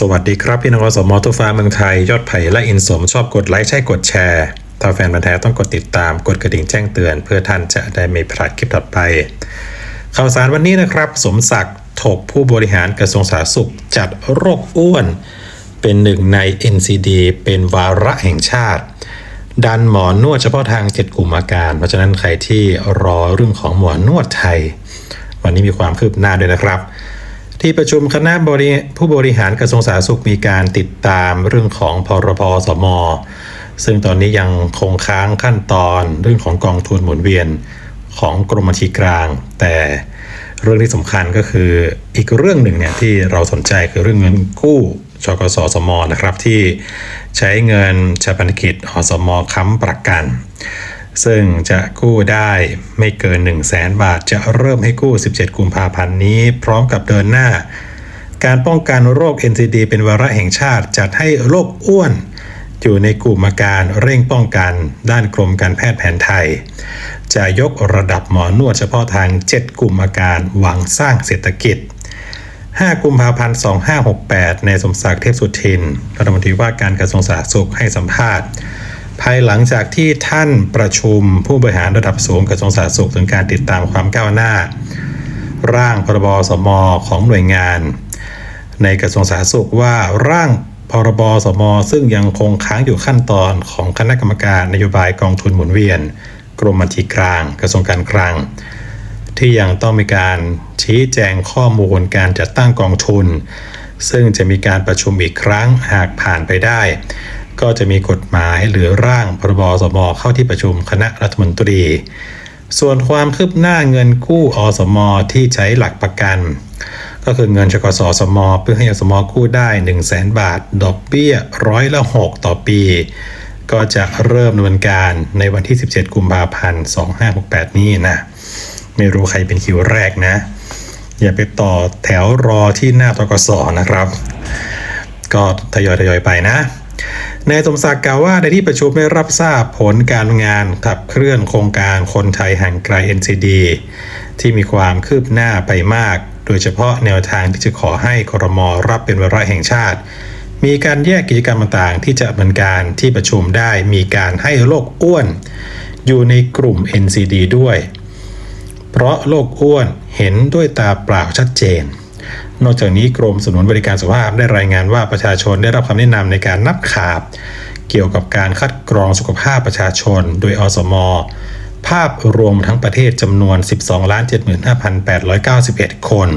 สวัสดีครับ พี่น้องอสมอทุกฟ้าเมืองไทย ยอดไผ่และอินสมชอบกดไลค์ใช่กดแชร์ ถ้าแฟนบันแท้ต้องกดติดตามกดกระดิ่งแจ้งเตือน เพื่อท่านจะได้ไม่พลาดคลิปถัดไป ข่าวสารวันนี้นะครับ สมศักดิ์ถกผู้บริหารกระทรวงสาธารณสุข จัดโรคอ้วน เป็นหนึ่งใน NCD เป็นวาระแห่งชาติ ดันหมอนวดเฉพาะทาง7กลุ่มอาการ เพราะฉะนั้นใครที่รอเรื่องของหมอนวดไทย วันนี้มีความคืบหน้าด้วยนะครับ ที่ประชุมคณะบริผู้บริหารกระทรวงสาธารณสุขมีการติดตามเรื่องของพรพสม ซึ่งตอนนี้ยังคงค้างขั้นตอนเรื่องของกองทุนหมุนเวียนของกรมบัญชีกลาง แต่เรื่องที่สำคัญก็คืออีกเรื่องหนึ่งเนี่ยที่เราสนใจคือเรื่องเงินกู้ชกสสมนะครับที่ใช้เงินชาปนกิจอสมค้ำประกัน ซึ่งจะกู้ได้ไม่เกิน 1 0 0 0 0แบาท จะเริ่มให้กู้ 17 กุมภาพันธ์นี้ พร้อมกับเดินหน้า การป้องกันโรค NCD เป็นวาระแห่งชาติ จัดให้โรคอ้วน อยู่ในกลุ่มอาการเร่งป้องกัน ด้านกรมการแพทย์แผนไทย จะยกระดับหมอนวดเฉพาะทาง 7 กลุ่มอาการหวังสร้างเศรษฐกิจ 5 กุมภาพันธ์ 2568 ในสมศักดิ์เทพสุทิน รัฐมนตรีว่าการกระทรวงสาธารณสุขให้สัมภาษณ์ ภายหลังจากที่ท่านประชุมผู้บริหารระดับสูงกระทรวงสาธารณสุขถึงการติดตามความก้าวหน้า ร่างพรบสมของหน่วยงาน ในกระทรวงสาธารณสุขว่าร่างพรบสมซึ่งยังคงค้างอยู่ขั้นตอนของคณะกรรมการนโยบายกองทุนหมุนเวียน กรมบัญชีกลาง กระทรวงการคลัง ที่ยังต้องมีการชี้แจงข้อมูลการจัดตั้งกองทุน ซึ่งจะมีการประชุมอีกครั้งหากผ่านไปได้ ก็จะมีกฎหมายหรือร่างพรบสมเข้าที่ประชุมคณะรัฐมนตรี ส่วนความคืบหน้าเงินกู้อสมที่ใช้หลักประกัน ก็คือเงินชกสสมเพื่อให้อสมกู้ได้ 1 0 0 0 0แบาท ดอกเบี้ยร้อยละ6ต่อปี ก็จะเริ่มดำเนินการในวันที่ 17 กุมภาพันธ์ 2568 นี้นะ ไม่รู้ใครเป็นคิวแรกนะ อย่าไปต่อแถวรอที่หน้าตกสนะครับ ก็ทยอยทยอยไปนะ นายสมศักดิ์กล่าวว่าในที่ประชุมได้รับทราบผลการงานขับเคลื่อนโครงการคนไทยห่างไกล NCD ที่มีความคืบหน้าไปมาก โดยเฉพาะแนวทางที่จะขอให้ครมรับเป็นวาระแห่งชาติ มีการแยกกิจกรรมต่างๆ ที่จะดำเนินการที่ประชุมได้มีการให้โรคอ้วน อยู่ในกลุ่ม NCD ด้วย เพราะโรคอ้วนเห็นด้วยตาเปล่าชัดเจน นอกจากนี้กรมสนุนบริการสุขภาพได้รายงานว่าประชาชนได้รับคำแนะนำในการนับขาบ เกี่ยวกับการคัดกรองสุขภาพประชาชน โดยอสมภาพรวมทั้งประเทศจำนวน 12,75,891 คน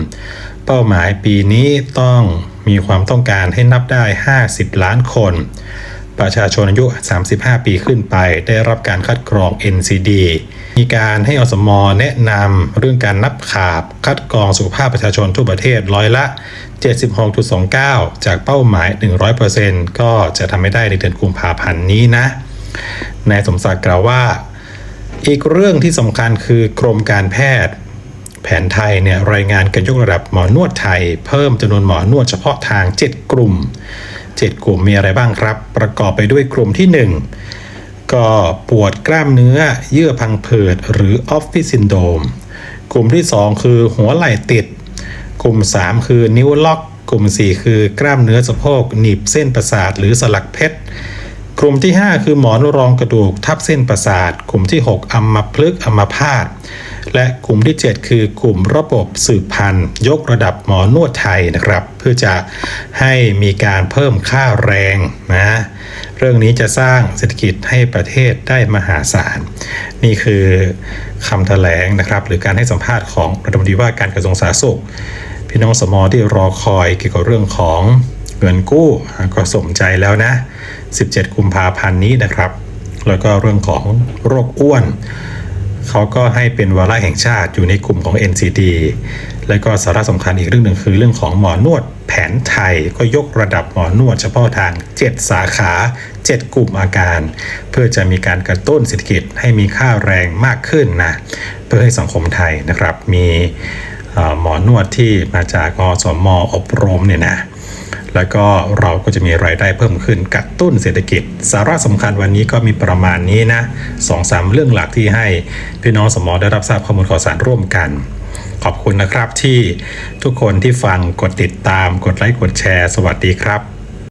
เป้าหมายปีนี้ต้องมีความต้องการให้นับได้ 50 ล้านคน ประชาชนอายุ 35 ปีขึ้นไป ได้รับการคัดกรอง NCD มีการให้อสมอแนะนำเรื่องการนับขาบ คัดกรองสุขภาพประชาชนทั่วประเทศร้อยละ 76.29 จากเป้าหมาย 100%ก็จะทำไม่ได้ในเดือนกุมภาพันธ์นี้นะนายสมศักดิ์กล่าวว่า อีกเรื่องที่สำคัญคือกรมการแพทย์ แผนไทยเนี่ยรายงานการยกระดับหมอนวดไทย เพิ่มจำนวนหมอนวดเฉพาะทาง 7 กลุ่ม 7 กลุ่มมีอะไรบ้างครับ ประกอบไปด้วยกลุ่มที่ 1 ก็ปวดกล้ามเนื้อ เยื่อพังผืดหรือออฟฟิศซินโดมกลุ่มที่ 2 คือหัวไหล่ติด กลุ่ม 3 คือนิ้วล็อก กลุ่ม 4 คือกล้ามเนื้อสะโพกหนีบเส้นประสาทหรือสลักเพชรกลุ่มที่ 5 คือหมอนรองกระดูกทับเส้นประสาท กลุ่มที่ 6อัมพฤกษ์อัมพาต และกลุ่มที่ 7 คือกลุ่มระบบสืบพันธุ์ ยกระดับหมอนวดไทยนะครับ เพื่อจะให้มีการเพิ่มค่าแรงนะเรื่องนี้จะสร้างเศรษฐกิจให้ประเทศได้มหาศาล นี่คือคำแถลงนะครับ หรือการให้สัมภาษณ์ของรัฐมนตรีว่าการกระทรวงสาธารณสุข พี่น้องสมอที่รอคอยเกี่ยวกับเรื่องของเงินกู้ก็สมใจแล้วนะ 17 กุมภาพันธ์นี้นะครับ แล้วก็เรื่องของโรคอ้วน เขาก็ให้เป็นวาระแห่งชาติอยู่ในกลุ่มของ NCD และก็สาระสำคัญอีกเรื่องหนึ่งคือเรื่องของหมอนวดแผนไทยก็ยกระดับหมอนวดเฉพาะทาง 7 สาขา 7 กลุ่มอาการ เพื่อจะมีการกระตุ้นเศรษฐกิจให้มีค่าแรงมากขึ้นนะเพื่อให้สังคมไทยนะครับมีหมอนวดที่มาจากอสมอบรมเนี่ยนะ แล้วก็เราก็จะมีรายได้เพิ่มขึ้นกระตุ้นเศรษฐกิจ สาระสำคัญวันนี้ก็มีประมาณนี้นะสองสามเรื่องหลักที่ให้พี่น้องสมอได้รับทราบข้อมูลข่าวสารร่วมกัน ขอบคุณนะครับที่ทุกคนที่ฟังกดติดตามกดไลค์กดแชร์ สวัสดีครับ